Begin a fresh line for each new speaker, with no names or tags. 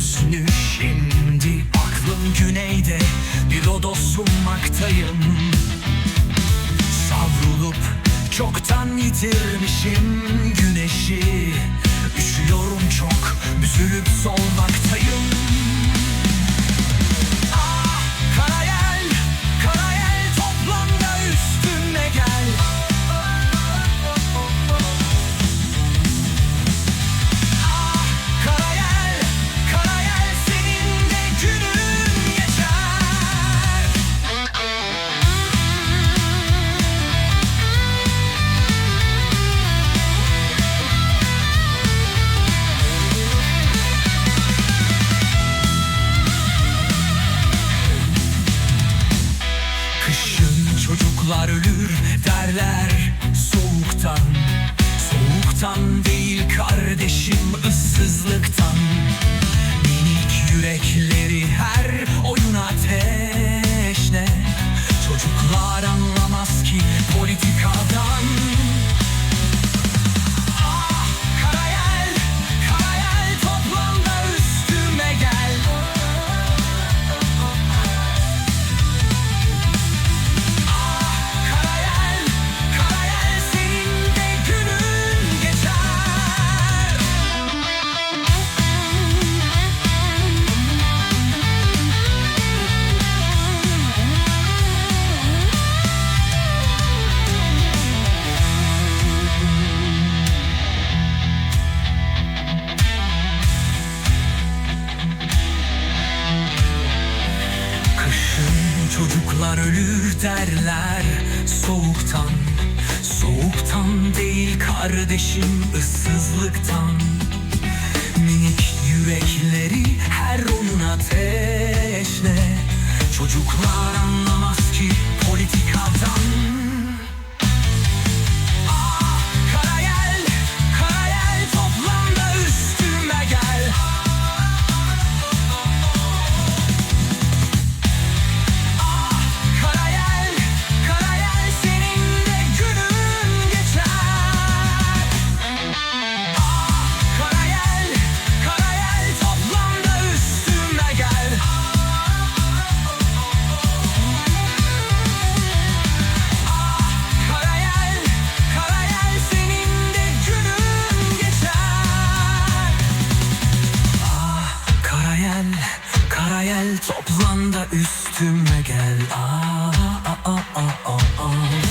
hüznü şimdi Aklım güneyde bir lodos sunmaktayım. Savrulup çoktan yitirmişim güneşi Üşüyorum çok büzülüp sol ölür derler soğuktan. Soğuktan değil kardeşim ıssızlıktan çocuklar ölür derler soğuktan. Soğuktan değil kardeşim ıssızlıktan. Minik yürekleri her onun ateşle üstüme gel ah, ah, ah, ah, ah. ah, ah.